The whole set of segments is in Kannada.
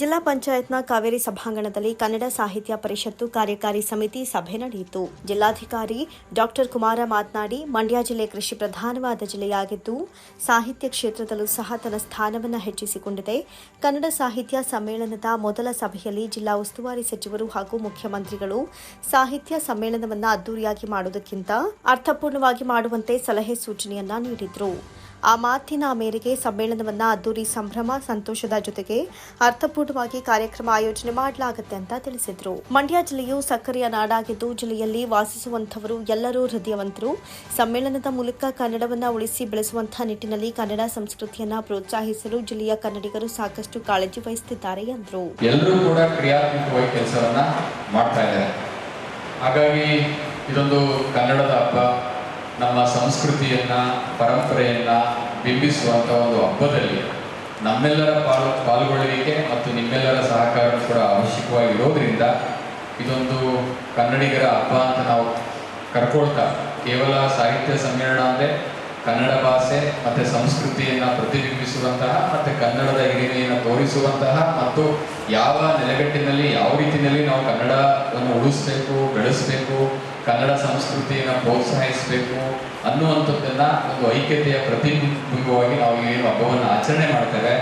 ಜಿಲ್ಲಾ ಪಂಚಾಯತ್ನ ಕಾವೇರಿ ಸಭಾಂಗಣದಲ್ಲಿ ಕನ್ನಡ ಸಾಹಿತ್ಯ ಪರಿಷತ್ತು ಕಾರ್ಯಕಾರಿ ಸಮಿತಿ ಸಭೆ ನಡೆಯಿತು. ಜಿಲ್ಲಾಧಿಕಾರಿ ಡಾಕ್ಟರ್ ಕುಮಾರ ಮಾತನಾಡಿ, ಮಂಡ್ಯ ಜಿಲ್ಲೆ ಕೃಷಿ ಪ್ರಧಾನವಾದ ಜಿಲ್ಲೆಯಾಗಿದ್ದು, ಸಾಹಿತ್ಯ ಕ್ಷೇತ್ರದಲ್ಲೂ ಸಹ ತನ್ನ ಸ್ಥಾನವನ್ನು ಹೆಚ್ಚಿಸಿಕೊಂಡಿದೆ. ಕನ್ನಡ ಸಾಹಿತ್ಯ ಸಮ್ಮೇಳನದ ಮೊದಲ ಸಭೆಯಲ್ಲಿ ಜಿಲ್ಲಾ ಉಸ್ತುವಾರಿ ಸಚಿವರು ಹಾಗೂ ಮುಖ್ಯಮಂತ್ರಿಗಳು ಸಾಹಿತ್ಯ ಸಮ್ಮೇಳನವನ್ನು ಅದ್ದೂರಿಯಾಗಿ ಮಾಡುವುದಕ್ಕಿಂತ ಅರ್ಥಪೂರ್ಣವಾಗಿ ಮಾಡುವಂತೆ ಸಲಹೆ ಸೂಚನೆಯನ್ನ ನೀಡಿದ್ರು. ಆ ಮಾತಿನ ಮೇರೆಗೆ ಸಮ್ಮೇಳನವನ್ನು ಅದ್ದೂರಿ ಸಂಭ್ರಮ ಸಂತೋಷದ ಜೊತೆಗೆ ಅರ್ಥಪೂರ್ಣವಾಗಿ ಕಾರ್ಯಕ್ರಮ ಆಯೋಜನೆ ಮಾಡಲಾಗುತ್ತೆ ಅಂತ ತಿಳಿಸಿದರು. ಮಂಡ್ಯ ಜಿಲ್ಲೆಯು ಸಕ್ಕರೆಯ ನಾಡಾಗಿದ್ದು ಜಿಲ್ಲೆಯಲ್ಲಿ ವಾಸಿಸುವಂಥವರು ಎಲ್ಲರೂ ಹೃದಯವಂತರು. ಸಮ್ಮೇಳನದ ಮೂಲಕ ಕನ್ನಡವನ್ನು ಉಳಿಸಿ ಬೆಳೆಸುವಂತಹ ನಿಟ್ಟಿನಲ್ಲಿ ಕನ್ನಡ ಸಂಸ್ಕೃತಿಯನ್ನ ಪ್ರೋತ್ಸಾಹಿಸಲು ಜಿಲ್ಲೆಯ ಕನ್ನಡಿಗರು ಸಾಕಷ್ಟು ಕಾಳಜಿ ವಹಿಸುತ್ತಿದ್ದಾರೆ ಎಂದರು. ಎಲ್ಲರೂ ಕೂಡ ಕ್ರಿಯಾತ್ಮಕವಾಗಿ ಕೆಲಸವನ್ನ ಮಾಡ್ತಾ ಹಾಗಾಗಿ ಇದೊಂದು ಕನ್ನಡದ ಹಬ್ಬ. ನಮ್ಮ ಸಂಸ್ಕೃತಿಯನ್ನ, ಪರಂಪರೆಯನ್ನ ಬಿಂಬಿಸುವಂಥ ಒಂದು ಹಬ್ಬದಲ್ಲಿ ನಮ್ಮೆಲ್ಲರ ಪಾಲು, ಪಾಲ್ಗೊಳ್ಳುವಿಕೆ ಮತ್ತು ನಿಮ್ಮೆಲ್ಲರ ಸಹಕಾರ ಕೂಡ ಅವಶ್ಯಕವಾಗಿರೋದ್ರಿಂದ ಇದೊಂದು ಕನ್ನಡಿಗರ ಹಬ್ಬ ಅಂತ ನಾವು ಕರ್ಕೊಳ್ತಾ, ಕೇವಲ ಸಾಹಿತ್ಯ ಸಮ್ಮೇಳನ ಅಂದರೆ ಕನ್ನಡ ಭಾಷೆ, ಮತ್ತು ಸಂಸ್ಕೃತಿಯನ್ನು ಪ್ರತಿಬಿಂಬಿಸುವಂತಹ, ಮತ್ತು ಕನ್ನಡದ ಹಿರಿಮೆಯನ್ನು ತೋರಿಸುವಂತಹ, ಮತ್ತು ಯಾವ ನೆಲೆಗಟ್ಟಿನಲ್ಲಿ, ಯಾವ ರೀತಿಯಲ್ಲಿ ನಾವು ಕನ್ನಡವನ್ನು ಉಳಿಸ್ಬೇಕು, ಬೆಳೆಸಬೇಕು, ಕನ್ನಡ ಸಂಸ್ಕೃತಿಯನ್ನು ಪ್ರೋತ್ಸಾಹಿಸಬೇಕು ಅನ್ನುವಂಥದ್ದನ್ನು ಒಂದು ಐಕ್ಯತೆಯ ಪ್ರತಿಬಿಂಬವಾಗಿ ನಾವು ಏನು ಹಬ್ಬವನ್ನು ಆಚರಣೆ ಮಾಡ್ತೇವೆ.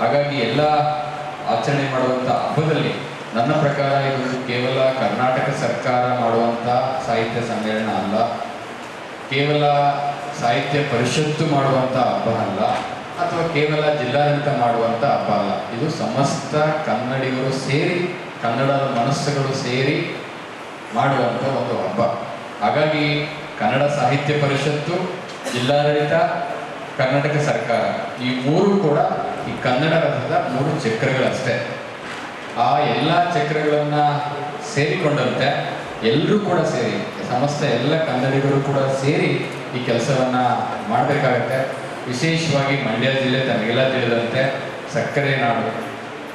ಹಾಗಾಗಿ ಎಲ್ಲ ಆಚರಣೆ ಮಾಡುವಂಥ ಹಬ್ಬದಲ್ಲಿ ನನ್ನ ಪ್ರಕಾರ ಇದು ಕೇವಲ ಕರ್ನಾಟಕ ಸರ್ಕಾರ ಮಾಡುವಂಥ ಸಾಹಿತ್ಯ ಸಮ್ಮೇಳನ ಅಲ್ಲ. ಕೇವಲ ಸಾಹಿತ್ಯ ಪರಿಷತ್ತು ಮಾಡುವಂಥ ಹಬ್ಬ ಅಲ್ಲ, ಅಥವಾ ಕೇವಲ ಜಿಲ್ಲಾಡಳಿತ ಮಾಡುವಂಥ ಹಬ್ಬ ಅಲ್ಲ. ಇದು ಸಮಸ್ತ ಕನ್ನಡಿಗರು ಸೇರಿ, ಕನ್ನಡದ ಮನಸ್ಸುಗಳು ಸೇರಿ ಮಾಡುವಂಥ ಒಂದು ಹಬ್ಬ. ಹಾಗಾಗಿ ಕನ್ನಡ ಸಾಹಿತ್ಯ ಪರಿಷತ್ತು, ಜಿಲ್ಲಾಡಳಿತ, ಕರ್ನಾಟಕ ಸರ್ಕಾರ, ಈ ಮೂರು ಕೂಡ ಈ ಕನ್ನಡ ರಥದ ಮೂರು ಚಕ್ರಗಳಷ್ಟೇ. ಆ ಎಲ್ಲ ಚಕ್ರಗಳನ್ನು ಸೇರಿಕೊಂಡಂತೆ ಎಲ್ಲರೂ ಕೂಡ ಸೇರಿ ಸಮಸ್ತ ಎಲ್ಲ ಕನ್ನಡಿಗರು ಕೂಡ ಸೇರಿ ಈ ಕೆಲಸವನ್ನ ಮಾಡಬೇಕಾಗತ್ತೆ. ವಿಶೇಷವಾಗಿ ಮಂಡ್ಯ ಜಿಲ್ಲೆ ತಮಗೆಲ್ಲ ತಿಳಿದಂತೆ ಸಕ್ಕರೆ ನಾಡು.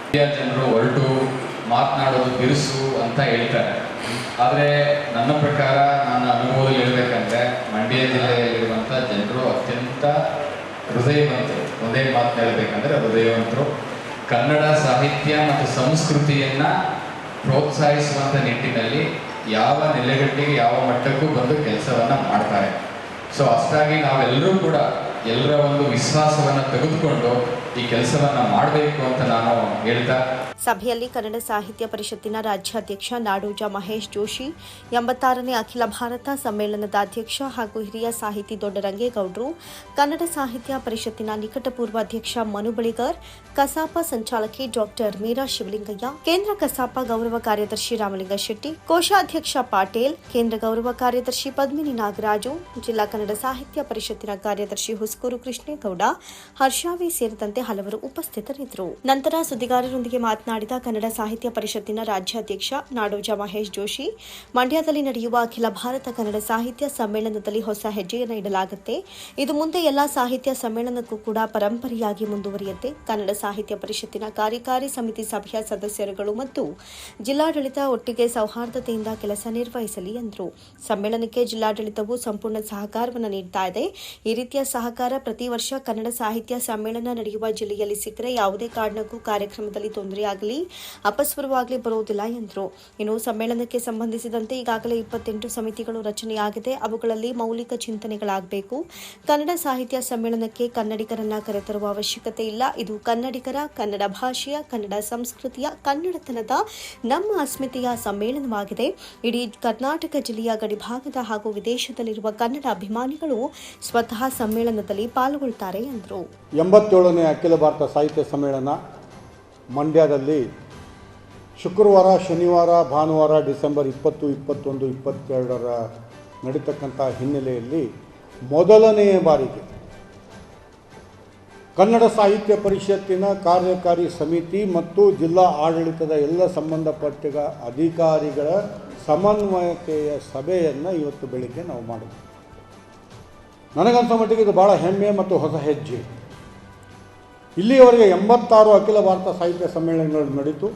ಮಂಡ್ಯ ಜನರು ಹೊರಟು ಮಾತನಾಡೋದು ಬಿರುಸು ಅಂತ ಹೇಳ್ತಾರೆ. ಆದರೆ ನನ್ನ ಪ್ರಕಾರ ನನ್ನ ಅನುಭವದಲ್ಲಿ ಹೇಳ್ಬೇಕಂದ್ರೆ ಮಂಡ್ಯ ಜಿಲ್ಲೆಯಲ್ಲಿರುವಂಥ ಜನರು ಅತ್ಯಂತ ಹೃದಯವಂತರು. ಒಂದೇ ಮಾತು ಹೇಳ್ಬೇಕಂದ್ರೆ ಹೃದಯವಂತರು. ಕನ್ನಡ ಸಾಹಿತ್ಯ ಮತ್ತು ಸಂಸ್ಕೃತಿಯನ್ನ ಪ್ರೋತ್ಸಾಹಿಸುವಂಥ ನಿಟ್ಟಿನಲ್ಲಿ ಯಾವ ನೆಲೆಗಟ್ಟಿಗೆ ಯಾವ ಮಟ್ಟಕ್ಕೂ ಬಂದು ಕೆಲಸವನ್ನ ಮಾಡ್ತಾರೆ. ಸೊ ಅಷ್ಟಾಗಿ ನಾವೆಲ್ಲರೂ ಕೂಡ ಎಲ್ಲರ ಒಂದು ವಿಶ್ವಾಸವನ್ನ ತೆಗೆದುಕೊಂಡು ಈ ಕೆಲಸವನ್ನ ಮಾಡಬೇಕು ಅಂತ ನಾನು ಹೇಳ್ತಾ ಸಭೆಯಲ್ಲಿ ಕನ್ನಡ ಸಾಹಿತ್ಯ ಪರಿಷತ್ತಿನ ರಾಜ್ಯಾಧ್ಯಕ್ಷ ನಾಡೋಜ ಮಹೇಶ್ ಜೋಶಿ, ಎಂಬತ್ತಾರನೇ ಅಖಿಲ ಭಾರತ ಸಮ್ಮೇಳನದ ಅಧ್ಯಕ್ಷ ಹಾಗೂ ಹಿರಿಯ ಸಾಹಿತಿ ದೊಡ್ಡರಂಗೇಗೌಡರು, ಕನ್ನಡ ಸಾಹಿತ್ಯ ಪರಿಷತ್ತಿನ ನಿಕಟಪೂರ್ವ ಅಧ್ಯಕ್ಷ ಮನು ಬಳಿಗಾರ್, ಕಸಾಪ ಸಂಚಾಲಕಿ ಡಾಕ್ಟರ್ ಮೀರಾ ಶಿವಲಿಂಗಯ್ಯ, ಕೇಂದ್ರ ಕಸಾಪ ಗೌರವ ಕಾರ್ಯದರ್ಶಿ ರಾಮಲಿಂಗ ಶೆಟ್ಟಿ, ಕೋಶಾಧ್ಯಕ್ಷ ಪಾಟೇಲ್, ಕೇಂದ್ರ ಗೌರವ ಕಾರ್ಯದರ್ಶಿ ಪದ್ಮಿನಿ ನಾಗರಾಜು, ಜಿಲ್ಲಾ ಕನ್ನಡ ಸಾಹಿತ್ಯ ಪರಿಷತ್ತಿನ ಕಾರ್ಯದರ್ಶಿ ಹುಸ್ಕೂರು ಕೃಷ್ಣೇಗೌಡ, ಹರ್ಷಾವಿ ಸೇರಿದಂತೆ ಹಲವರು ಉಪಸ್ಥಿತರಿದ್ದರು. ನಂತರ ಸುದ್ದಿಗಾರರೊಂದಿಗೆ ಮಾತನಾಡಿದ ಕನ್ನಡ ಸಾಹಿತ್ಯ ಪರಿಷತ್ತಿನ ರಾಜ್ಯಾಧ್ಯಕ್ಷ ನಾಡೋಜ ಮಹೇಶ್ ಜೋಶಿ, ಮಂಡ್ಯದಲ್ಲಿ ನಡೆಯುವ ಅಖಿಲ ಭಾರತ ಕನ್ನಡ ಸಾಹಿತ್ಯ ಸಮ್ಮೇಳನದಲ್ಲಿ ಹೊಸ ಹೆಜ್ಜೆಯನ್ನು ಇಡಲಾಗುತ್ತೆ. ಇದು ಮುಂದೆ ಎಲ್ಲಾ ಸಾಹಿತ್ಯ ಸಮ್ಮೇಳನಕ್ಕೂ ಕೂಡ ಪರಂಪರೆಯಾಗಿ ಮುಂದುವರಿಯುತ್ತೆ. ಕನ್ನಡ ಸಾಹಿತ್ಯ ಪರಿಷತ್ತಿನ ಕಾರ್ಯಕಾರಿ ಸಮಿತಿ ಸಭೆಯ ಸದಸ್ಯರುಗಳು ಮತ್ತು ಜಿಲ್ಲಾಡಳಿತ ಒಟ್ಟಿಗೆ ಸೌಹಾರ್ದತೆಯಿಂದ ಕೆಲಸ ನಿರ್ವಹಿಸಲಿ ಎಂದರು ಸಮ್ಮೇಳನಕ್ಕೆ ಜಿಲ್ಲಾಡಳಿತವು ಸಂಪೂರ್ಣ ಸಹಕಾರವನ್ನು ನೀಡ್ತಾ ಇದೆ. ಈ ರೀತಿಯ ಸಹಕಾರ ಪ್ರತಿ ವರ್ಷ ಕನ್ನಡ ಸಾಹಿತ್ಯ ಸಮ್ಮೇಳನ ನಡೆಯುವ ಜಿಲ್ಲೆಯಲ್ಲಿ ಸಿಕ್ಕರೆ ಯಾವುದೇ ಕಾರಣಕ್ಕೂ ಕಾರ್ಯಕ್ರಮದಲ್ಲಿ ತೊಂದರೆಯಾಗಲಿ ಅಪಸ್ವರವಾಗಲಿ ಬರುವುದಿಲ್ಲ ಎಂದರು. ಇನ್ನು ಸಮ್ಮೇಳನಕ್ಕೆ ಸಂಬಂಧಿಸಿದಂತೆ ಈಗಾಗಲೇ ಇಪ್ಪತ್ತೆಂಟು ಸಮಿತಿಗಳು ರಚನೆಯಾಗಿದೆ. ಅವುಗಳಲ್ಲಿ ಮೌಲಿಕ ಚಿಂತನೆಗಳಾಗಬೇಕು. ಕನ್ನಡ ಸಾಹಿತ್ಯ ಸಮ್ಮೇಳನಕ್ಕೆ ಕನ್ನಡಿಗರನ್ನ ಕರೆತರುವ ಅವಶ್ಯಕತೆ ಇಲ್ಲ. ಇದು ಕನ್ನಡಿಗರ ಕನ್ನಡ ಭಾಷೆಯ, ಕನ್ನಡ ಸಂಸ್ಕೃತಿಯ, ಕನ್ನಡತನದ ನಮ್ಮ ಅಸ್ಮಿತೆಯ ಸಮ್ಮೇಳನವಾಗಿದೆ. ಇಡೀ ಕರ್ನಾಟಕ ಜಿಲ್ಲೆಯ ಗಡಿಭಾಗದ ಹಾಗೂ ವಿದೇಶದಲ್ಲಿರುವ ಕನ್ನಡ ಅಭಿಮಾನಿಗಳು ಸ್ವತಃ ಸಮ್ಮೇಳನದಲ್ಲಿ ಪಾಲ್ಗೊಳ್ತಾರೆ ಎಂದರು. ಎಂಬತ್ತೇಳನೇ ಅಖಿಲ ಭಾರತ ಸಾಹಿತ್ಯ ಸಮ್ಮೇಳನ ಮಂಡ್ಯದಲ್ಲಿ ಶುಕ್ರವಾರ, ಶನಿವಾರ, ಭಾನುವಾರ, ಡಿಸೆಂಬರ್ ಇಪ್ಪತ್ತು, ಇಪ್ಪತ್ತೊಂದು, ಇಪ್ಪತ್ತೆರಡರ ನಡೀತಕ್ಕಂಥ ಹಿನ್ನೆಲೆಯಲ್ಲಿ ಮೊದಲನೆಯ ಬಾರಿಗೆ ಕನ್ನಡ ಸಾಹಿತ್ಯ ಪರಿಷತ್ತಿನ ಕಾರ್ಯಕಾರಿ ಸಮಿತಿ ಮತ್ತು ಜಿಲ್ಲಾ ಆಡಳಿತದ ಎಲ್ಲ ಸಂಬಂಧಪಟ್ಟ ಅಧಿಕಾರಿಗಳ ಸಮನ್ವಯತೆಯ ಸಭೆಯನ್ನು ಇವತ್ತು ಬೆಳಿಗ್ಗೆ ನಾವು ಮಾಡಿದ್ವಿ. ನನಗನ್ಸೋ ಮಟ್ಟಿಗೆ ಇದು ಭಾಳ ಹೆಮ್ಮೆ ಮತ್ತು ಹೊಸ ಹೆಜ್ಜೆ. ಇಲ್ಲಿಯವರೆಗೆ ಎಂಬತ್ತಾರು ಅಖಿಲ ಭಾರತ ಸಾಹಿತ್ಯ ಸಮ್ಮೇಳನಗಳು ನಡೀತು.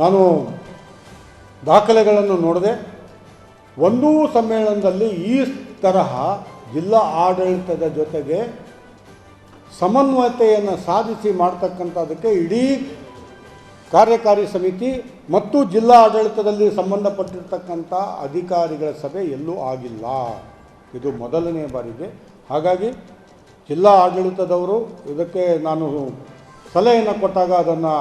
ನಾನು ದಾಖಲೆಗಳನ್ನು ನೋಡಿದೆ ಒಂದೂ ಸಮ್ಮೇಳನದಲ್ಲಿ ಈ ತರಹ ಜಿಲ್ಲಾ ಆಡಳಿತದ ಜೊತೆಗೆ ಸಮನ್ವಯತೆಯನ್ನು ಸಾಧಿಸಿ ಮಾಡ್ತಕ್ಕಂಥದಕ್ಕೆ ಇಡೀ ಕಾರ್ಯಕಾರಿ ಸಮಿತಿ ಮತ್ತು ಜಿಲ್ಲಾ ಆಡಳಿತದಲ್ಲಿ ಸಂಬಂಧಪಟ್ಟಿರ್ತಕ್ಕಂಥ ಅಧಿಕಾರಿಗಳ ಸಭೆ ಎಲ್ಲೂ ಆಗಿಲ್ಲ. ಇದು ಮೊದಲನೇ ಬಾರಿಗೆ. ಹಾಗಾಗಿ ಜಿಲ್ಲಾ ಆಡಳಿತದವರು ಇದಕ್ಕೆ ನಾನು ಸಲಹೆಯನ್ನು ಕೊಟ್ಟಾಗ ಅದನ್ನು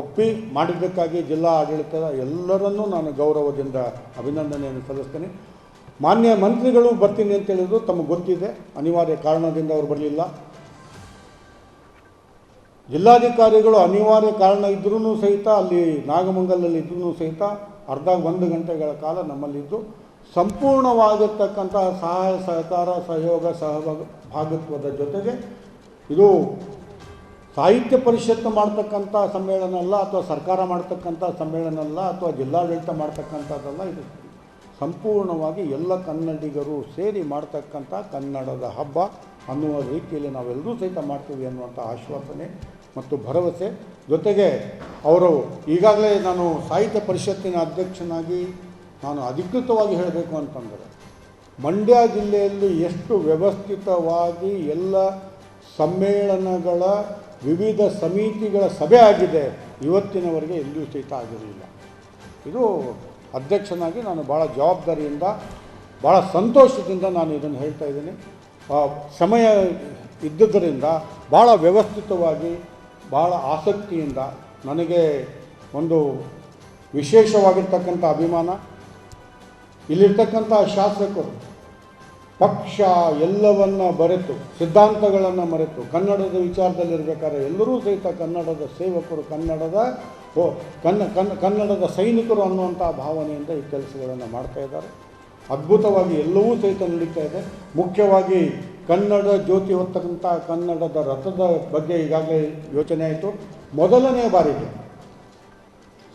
ಒಪ್ಪಿ ಮಾಡಿದ್ದಕ್ಕಾಗಿ ಜಿಲ್ಲಾ ಆಡಳಿತದ ಎಲ್ಲರನ್ನೂ ನಾನು ಗೌರವದಿಂದ ಅಭಿನಂದನೆಯನ್ನು ಸಲ್ಲಿಸ್ತೇನೆ. ಮಾನ್ಯ ಮಂತ್ರಿಗಳು ಬರ್ತೀನಿ ಅಂತ ಹೇಳಿದ್ರು, ತಮಗೆ ಗೊತ್ತಿದೆ, ಅನಿವಾರ್ಯ ಕಾರಣದಿಂದ ಅವರು ಬರಲಿಲ್ಲ. ಜಿಲ್ಲಾಧಿಕಾರಿಗಳು ಅನಿವಾರ್ಯ ಕಾರಣ ಇದ್ರೂ ಸಹಿತ, ಅಲ್ಲಿ ನಾಗಮಂಗಲಲ್ಲಿ ಇದ್ರೂ ಸಹಿತ ಅರ್ಧ ಒಂದು ಗಂಟೆಗಳ ಕಾಲ ನಮ್ಮಲ್ಲಿದ್ದು, ಸಂಪೂರ್ಣವಾಗಿರ್ತಕ್ಕಂತಹ ಸಹಾಯ, ಸಹಕಾರ, ಸಹಯೋಗ, ಸಹಭಾಗ ಭಾಗತ್ವದ ಜೊತೆಗೆ ಇದು ಸಾಹಿತ್ಯ ಪರಿಷತ್ತು ಮಾಡ್ತಕ್ಕಂಥ ಸಮ್ಮೇಳನ ಅಲ್ಲ ಅಥವಾ ಸರ್ಕಾರ ಮಾಡ್ತಕ್ಕಂಥ ಸಮ್ಮೇಳನ ಅಲ್ಲ ಅಥವಾ ಜಿಲ್ಲಾಡಳಿತ ಮಾಡ್ತಕ್ಕಂಥದ್ದಲ್ಲ, ಇದು ಸಂಪೂರ್ಣವಾಗಿ ಎಲ್ಲ ಕನ್ನಡಿಗರು ಸೇರಿ ಮಾಡ್ತಕ್ಕಂಥ ಕನ್ನಡದ ಹಬ್ಬ ಅನ್ನುವ ರೀತಿಯಲ್ಲಿ ನಾವೆಲ್ಲರೂ ಸಹಿತ ಮಾಡ್ತೀವಿ ಅನ್ನುವಂಥ ಆಶ್ವಾಸನೆ ಮತ್ತು ಭರವಸೆ. ಜೊತೆಗೆ ಅವರು ಈಗಾಗಲೇ ನಾನು ಸಾಹಿತ್ಯ ಪರಿಷತ್ತಿನ ಅಧ್ಯಕ್ಷನಾಗಿ ನಾನು ಅಧಿಕೃತವಾಗಿ ಹೇಳಬೇಕು ಅಂತಂದರೆ ಮಂಡ್ಯ ಜಿಲ್ಲೆಯಲ್ಲಿ ಎಷ್ಟು ವ್ಯವಸ್ಥಿತವಾಗಿ ಎಲ್ಲ ಸಮ್ಮೇಳನಗಳ ವಿವಿಧ ಸಮಿತಿಗಳ ಸಭೆ ಆಗಿದೆ, ಇವತ್ತಿನವರೆಗೆ ಎಲ್ಲಿಯೂ ಸಹಿತ ಆಗಿರಲಿಲ್ಲ. ಇದು ಅಧ್ಯಕ್ಷನಾಗಿ ನಾನು ಭಾಳ ಜವಾಬ್ದಾರಿಯಿಂದ ಭಾಳ ಸಂತೋಷದಿಂದ ನಾನು ಇದನ್ನು ಹೇಳ್ತಾ ಇದ್ದೀನಿ. ಸಮಯ ಇದ್ದುದರಿಂದ ಭಾಳ ವ್ಯವಸ್ಥಿತವಾಗಿ ಭಾಳ ಆಸಕ್ತಿಯಿಂದ ನನಗೆ ಒಂದು ವಿಶೇಷವಾಗಿರ್ತಕ್ಕಂಥ ಅಭಿಮಾನ ಇಲ್ಲಿರ್ತಕ್ಕಂಥ ಶಾಸಕರು ಪಕ್ಷ ಎಲ್ಲವನ್ನ ಬರೆತು, ಸಿದ್ಧಾಂತಗಳನ್ನು ಮರೆತು, ಕನ್ನಡದ ವಿಚಾರದಲ್ಲಿರ್ಬೇಕಾದ್ರೆ ಎಲ್ಲರೂ ಸಹಿತ ಕನ್ನಡದ ಸೇವಕರು, ಕನ್ನಡದ ಓ ಕನ್ನ ಕನ್ನ, ಕನ್ನಡದ ಸೈನಿಕರು ಅನ್ನುವಂಥ ಭಾವನೆಯಿಂದ ಈ ಕೆಲಸಗಳನ್ನು ಮಾಡ್ತಾ ಇದ್ದಾರೆ. ಅದ್ಭುತವಾಗಿ ಎಲ್ಲವೂ ಸಹಿತ ನಡೀತಾ ಇದೆ. ಮುಖ್ಯವಾಗಿ ಕನ್ನಡ ಜ್ಯೋತಿ ಹೊತ್ತಕ್ಕಂಥ ಕನ್ನಡದ ರಥದ ಬಗ್ಗೆ ಈಗಾಗಲೇ ಯೋಚನೆ ಆಯಿತು. ಮೊದಲನೇ ಬಾರಿಗೆ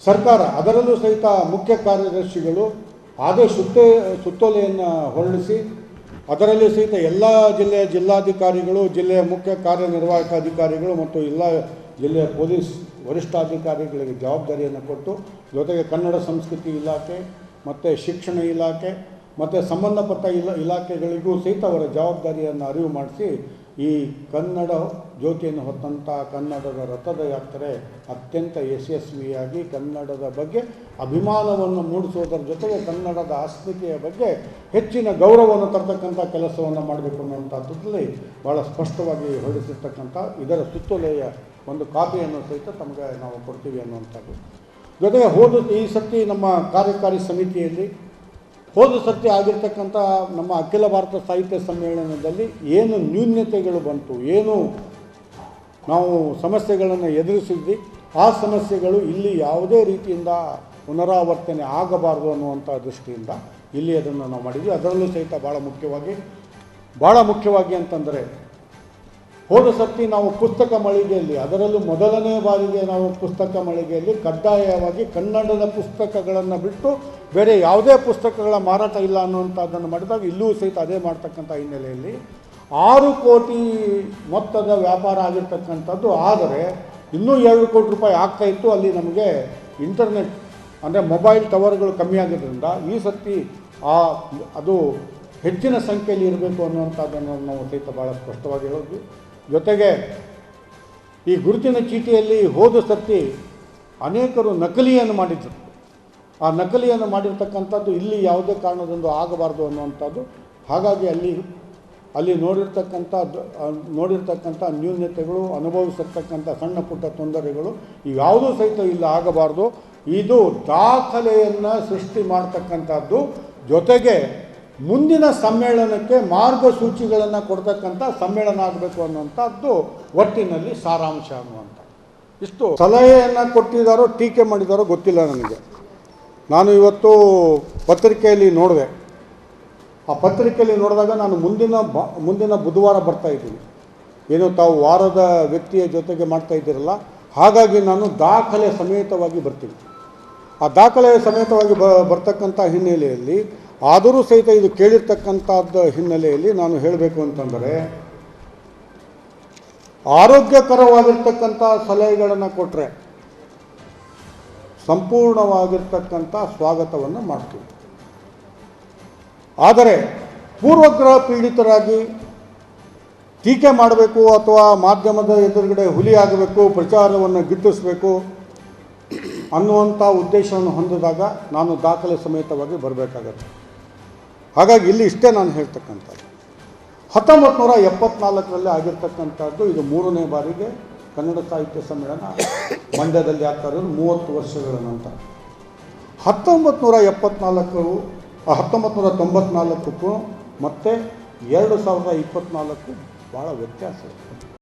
ಸರ್ಕಾರ, ಅದರಲ್ಲೂ ಸಹಿತ ಮುಖ್ಯ ಕಾರ್ಯದರ್ಶಿಗಳು ಆದೇ ಸುತ್ತ, ಸುತ್ತೋಲೆಯನ್ನು ಹೊರಡಿಸಿ, ಅದರಲ್ಲಿ ಸಹಿತ ಎಲ್ಲ ಜಿಲ್ಲೆಯ ಜಿಲ್ಲಾಧಿಕಾರಿಗಳು, ಜಿಲ್ಲೆಯ ಮುಖ್ಯ ಕಾರ್ಯನಿರ್ವಾಹಕ ಅಧಿಕಾರಿಗಳು ಮತ್ತು ಎಲ್ಲ ಜಿಲ್ಲೆಯ ಪೊಲೀಸ್ ವರಿಷ್ಠಾಧಿಕಾರಿಗಳಿಗೆ ಜವಾಬ್ದಾರಿಯನ್ನು ಕೊಟ್ಟು, ಜೊತೆಗೆ ಕನ್ನಡ ಸಂಸ್ಕೃತಿ ಇಲಾಖೆ, ಮತ್ತು ಶಿಕ್ಷಣ ಇಲಾಖೆ, ಮತ್ತು ಸಂಬಂಧಪಟ್ಟ ಇಲ, ಇಲಾಖೆಗಳಿಗೂ ಸಹಿತ ಅವರ ಜವಾಬ್ದಾರಿಯನ್ನು ಅರಿವು ಮಾಡಿಸಿ, ಈ ಕನ್ನಡ ಜ್ಯೋತಿಯನ್ನು ಹೊತ್ತಂಥ ಕನ್ನಡದ ರಥದ ಯಾತ್ರೆ ಅತ್ಯಂತ ಯಶಸ್ವಿಯಾಗಿ ಕನ್ನಡದ ಬಗ್ಗೆ ಅಭಿಮಾನವನ್ನು ಮೂಡಿಸೋದರ ಜೊತೆಗೆ ಕನ್ನಡದ ಅಸ್ಮಿತೆಯ ಬಗ್ಗೆ ಹೆಚ್ಚಿನ ಗೌರವವನ್ನು ತರ್ತಕ್ಕಂಥ ಕೆಲಸವನ್ನು ಮಾಡಬೇಕು ಅನ್ನುವಂಥದ್ದಲ್ಲಿ ಭಾಳ ಸ್ಪಷ್ಟವಾಗಿ ಹೊರಡಿಸಿರ್ತಕ್ಕಂಥ ಇದರ ಸುತ್ತೋಲೆಯ ಒಂದು ಕಾಪಿಯನ್ನು ಸಹಿತ ತಮಗೆ ನಾವು ಕೊಡ್ತೀವಿ ಅನ್ನುವಂಥದ್ದು. ಜೊತೆಗೆ ಹೋದ ಈ ಸತಿ ನಮ್ಮ ಕಾರ್ಯಕಾರಿ ಸಮಿತಿಯಲ್ಲಿ ಹೋದ ಸತಿ ಆಗಿರ್ತಕ್ಕಂಥ ನಮ್ಮ ಅಖಿಲ ಭಾರತ ಸಾಹಿತ್ಯ ಸಮ್ಮೇಳನದಲ್ಲಿ ಏನು ನ್ಯೂನ್ಯತೆಗಳು ಬಂತು, ಏನು ನಾವು ಸಮಸ್ಯೆಗಳನ್ನು ಎದುರಿಸಿದ್ವಿ. ಆ ಸಮಸ್ಯೆಗಳು ಇಲ್ಲಿ ಯಾವುದೇ ರೀತಿಯಿಂದ ಪುನರಾವರ್ತನೆ ಆಗಬಾರದು ಅನ್ನುವಂಥ ದೃಷ್ಟಿಯಿಂದ ಇಲ್ಲಿ ಅದನ್ನು ನಾವು ಮಾಡಿದ್ವಿ. ಅದರಲ್ಲೂ ಸಹಿತ ಭಾಳ ಮುಖ್ಯವಾಗಿ ಭಾಳ ಮುಖ್ಯವಾಗಿ ಅಂತಂದರೆ, ಹೋದ ಸರ್ತಿ ನಾವು ಪುಸ್ತಕ ಮಳಿಗೆಯಲ್ಲಿ, ಅದರಲ್ಲೂ ಮೊದಲನೇ ಬಾರಿಗೆ ನಾವು ಪುಸ್ತಕ ಮಳಿಗೆಯಲ್ಲಿ ಕಡ್ಡಾಯವಾಗಿ ಕನ್ನಡದ ಪುಸ್ತಕಗಳನ್ನು ಬಿಟ್ಟು ಬೇರೆ ಯಾವುದೇ ಪುಸ್ತಕಗಳ ಮಾರಾಟ ಇಲ್ಲ ಅನ್ನುವಂಥದ್ದನ್ನು ಮಾಡಿದಾಗ ಇಲ್ಲೂ ಸಹಿತ ಅದೇ ಮಾಡ್ತಕ್ಕಂಥ ಹಿನ್ನೆಲೆಯಲ್ಲಿ ಆರು ಕೋಟಿ ಮೊತ್ತದ ವ್ಯಾಪಾರ ಆಗಿರ್ತಕ್ಕಂಥದ್ದು, ಆದರೆ ಇನ್ನೂ ಎರಡು ಕೋಟಿ ರೂಪಾಯಿ ಆಗ್ತಾ ಇತ್ತು, ಅಲ್ಲಿ ನಮಗೆ ಇಂಟರ್ನೆಟ್, ಅಂದರೆ ಮೊಬೈಲ್ ಟವರ್ಗಳು ಕಮ್ಮಿ ಆಗಿದ್ದರಿಂದ ಈ ಸರ್ತಿ ಆ ಅದು ಹೆಚ್ಚಿನ ಸಂಖ್ಯೆಯಲ್ಲಿ ಇರಬೇಕು ಅನ್ನುವಂಥದ್ದನ್ನು ನಾವು ಸಹಿತ ಭಾಳ ಸ್ಪಷ್ಟವಾಗಿ ಹೇಳಿದ್ವಿ. ಜೊತೆಗೆ ಈ ಗುರುತಿನ ಚೀಟಿಯಲ್ಲಿ ಹೋದ ಸರ್ತಿ ಅನೇಕರು ನಕಲಿಯನ್ನು ಮಾಡಿದ್ದರು ಆ ನಕಲಿಯನ್ನು ಮಾಡಿರ್ತಕ್ಕಂಥದ್ದು ಇಲ್ಲಿ ಯಾವುದೇ ಕಾರಣದೊಂದು ಆಗಬಾರ್ದು ಅನ್ನುವಂಥದ್ದು. ಹಾಗಾಗಿ ಅಲ್ಲಿ ಅಲ್ಲಿ ನೋಡಿರ್ತಕ್ಕಂಥ ನೋಡಿರ್ತಕ್ಕಂಥ ನ್ಯೂನ್ಯತೆಗಳು ಅನುಭವಿಸಿರ್ತಕ್ಕಂಥ ಸಣ್ಣ ಪುಟ್ಟ ತೊಂದರೆಗಳು ಇವ್ಯಾವುದೂ ಸಹಿತ ಇಲ್ಲಿ ಆಗಬಾರ್ದು. ಇದು ದಾಖಲೆಯನ್ನು ಸೃಷ್ಟಿ ಮಾಡ್ತಕ್ಕಂಥದ್ದು ಜೊತೆಗೆ ಮುಂದಿನ ಸಮ್ಮೇಳನಕ್ಕೆ ಮಾರ್ಗಸೂಚಿಗಳನ್ನು ಕೊಡ್ತಕ್ಕಂಥ ಸಮ್ಮೇಳನ ಆಗಬೇಕು ಅನ್ನುವಂಥದ್ದು ಒಟ್ಟಿನಲ್ಲಿ ಸಾರಾಂಶ ಅನ್ನುವಂಥ. ಇಷ್ಟು ಸಲಹೆಯನ್ನು ಕೊಟ್ಟಿದ್ದಾರೋ ಟೀಕೆ ಮಾಡಿದಾರೋ ಗೊತ್ತಿಲ್ಲ ನನಗೆ ನಾನು ಇವತ್ತು ಪತ್ರಿಕೆಯಲ್ಲಿ ನೋಡಿದೆ. ಆ ಪತ್ರಿಕೆಯಲ್ಲಿ ನೋಡಿದಾಗ ನಾನು ಮುಂದಿನ ಬ, ಮುಂದಿನ ಬುಧವಾರ ಬರ್ತಾ ಇದ್ದೀನಿ. ಏನು ತಾವು ವಾರದ ವ್ಯಕ್ತಿಯ ಜೊತೆಗೆ ಮಾಡ್ತಾ ಇದ್ದೀರಲ್ಲ, ಹಾಗಾಗಿ ನಾನು ದಾಖಲೆ ಸಮೇತವಾಗಿ ಬರ್ತೀನಿ. ಆ ದಾಖಲೆ ಸಮೇತವಾಗಿ ಬ, ಬರ್ತಕ್ಕಂಥ ಹಿನ್ನೆಲೆಯಲ್ಲಿ, ಆದರೂ ಸಹಿತ ಇದು ಕೇಳಿರ್ತಕ್ಕಂಥದ್ದು ಹಿನ್ನೆಲೆಯಲ್ಲಿ ನಾನು ಹೇಳಬೇಕು ಅಂತಂದರೆ, ಆರೋಗ್ಯಕರವಾಗಿರ್ತಕ್ಕಂಥ ಸಲಹೆಗಳನ್ನು ಕೊಟ್ಟರೆ ಸಂಪೂರ್ಣವಾಗಿರ್ತಕ್ಕಂಥ ಸ್ವಾಗತವನ್ನು ಮಾಡ್ತೀವಿ. ಆದರೆ ಪೂರ್ವಗ್ರಹ ಪೀಡಿತರಾಗಿ ಟೀಕೆ ಮಾಡಬೇಕು ಅಥವಾ ಮಾಧ್ಯಮದ ಎದುರುಗಡೆ ಹುಲಿ ಆಗಬೇಕು, ಪ್ರಚಾರವನ್ನು ಗಿಟ್ಟಿಸಬೇಕು ಅನ್ನುವಂಥ ಉದ್ದೇಶವನ್ನು ಹೊಂದಿದಾಗ ನಾನು ದಾಖಲೆ ಸಮೇತವಾಗಿ ಬರಬೇಕಾಗತ್ತೆ. ಹಾಗಾಗಿ ಇಲ್ಲಿ ಇಷ್ಟೇ ನಾನು ಹೇಳ್ತಕ್ಕಂಥದ್ದು. ಹತ್ತೊಂಬತ್ತು ನೂರ ಎಪ್ಪತ್ನಾಲ್ಕರಲ್ಲಿ ಆಗಿರ್ತಕ್ಕಂಥದ್ದು ಇದು ಮೂರನೇ ಬಾರಿಗೆ ಕನ್ನಡ ಸಾಹಿತ್ಯ ಸಮ್ಮೇಳನ ಮಂಡ್ಯದಲ್ಲಿ ಆಗ್ತಾ ಇರೋದು ಮೂವತ್ತು ವರ್ಷಗಳ ನಂತರ. ಹತ್ತೊಂಬತ್ತು ನೂರ ಎಪ್ಪತ್ನಾಲ್ಕು ಹತ್ತೊಂಬತ್ತು ನೂರ ತೊಂಬತ್ನಾಲ್ಕಕ್ಕೂ ಮತ್ತು ಎರಡು ಸಾವಿರದ ಇಪ್ಪತ್ತ್ನಾಲ್ಕು ಭಾಳ ವ್ಯತ್ಯಾಸ ಇದೆ.